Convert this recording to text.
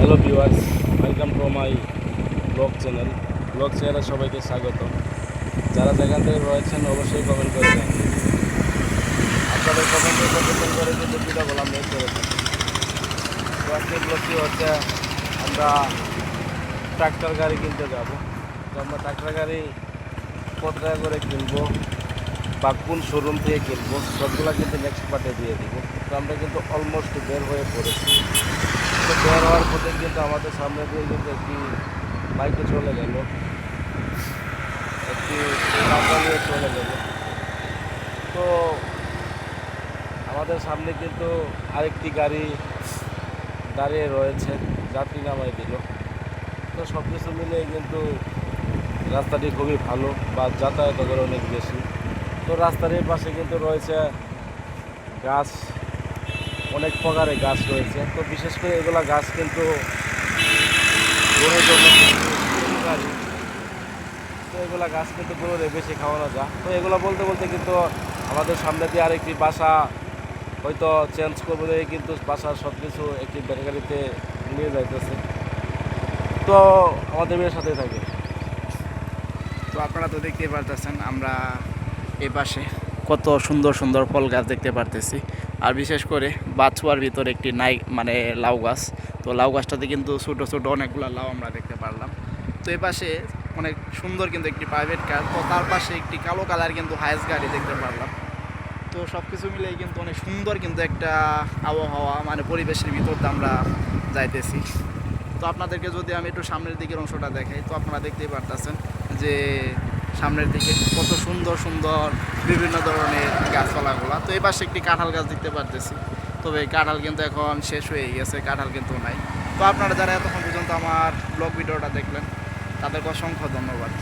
Hello viewers welcome to my blog channel blog চ্যানেলে সবাইকে স্বাগত। যারা যেখান থেকে রয়েছেন অবশ্যই কমেন্ট করে দেন আপনাদের কমেন্টের উপর করে ভিডিওগুলো আমরা করে থাকি তো ব্লগটি হচ্ছে, আমরা ট্রাক্টর গাড়ি কিনতে যাব। তো আমরা ট্রাক্টর গাড়ি কত টাকা করে কিনবো বা কোন শোরুম থেকে কিনবো, সবগুলো কিন্তু নেক্সট পার্টে দিয়ে দিব। তো আমরা কিন্তু অলমোস্ট বের হয়ে পড়েছি। তো বের হওয়ার পথে কিন্তু আমাদের সামনে দিয়ে কিন্তু একটি বাইকে চলে গেল। একটি নিয়ে চলে গেল। তো আমাদের সামনে কিন্তু আরেকটি গাড়ি দাঁড়িয়ে রয়েছে, যাত্রী নামাই দিল। তো সব কিছু মিলিয়ে কিন্তু রাস্তাটি খুবই ভালো বা যাতায়াতের অনেক বেশি। তো রাস্তার পাশে কিন্তু রয়েছে গাছ অনেক প্রকারের গাছ রয়েছে। তো বিশেষ করে এগুলা গাছ কিন্তু তো এগুলা গাছ কিন্তু গরুরে বেশি খাওয়ানো যায়। তো এগুলো বলতে বলতে কিন্তু আমাদের সামনে দিয়ে আরেকটি বাসা হয়তো চেঞ্জ করব দেখে কিন্তু বাসার সব কিছু একটি ব্যাটারিতে নিয়ে যাইতেছে। তো আমাদের মেয়ের সাথে থাকে। তো আপনারা তো দেখতেই পারতেছেন, আমরা এই পাশে কত সুন্দর সুন্দর ফল গাছ দেখতে পারতেছি। আর বিশেষ করে বাছুয়ার ভিতরে একটি নাই মানে লাউ গাছ। তো লাউ গাছটাতে কিন্তু ছোটো ছোটো অনেকগুলো লাউ আমরা দেখতে পারলাম। তো এই পাশে অনেক সুন্দর কিন্তু একটি প্রাইভেট কার তো তার পাশে একটি কালো কালার কিন্তু হায়েস্ট গাড়ি দেখতে পারলাম। তো সব কিছু মিলিয়ে কিন্তু অনেক সুন্দর কিন্তু একটা আবহাওয়া মানে পরিবেশের ভিতর আমরা যাইতেছি। তো আপনাদেরকে যদি আমি একটু সামনের দিকের অংশটা দেখাই, তো আপনারা দেখতেই পারতেছেন যে সামনের দিকে কত সুন্দর সুন্দর বিভিন্ন ধরনের গাছপালাগুলো। তো পাশে একটি কাঁঠাল গাছ দেখতে পারতেছি। তবে কাঁঠাল কিন্তু এখন শেষ হয়ে গেছে, কাঁঠাল কিন্তু নাই। তো আপনারা যারা এতক্ষণ পর্যন্ত আমার ব্লগ ভিডিওটা দেখলেন, তাদেরকে অসংখ্য ধন্যবাদ।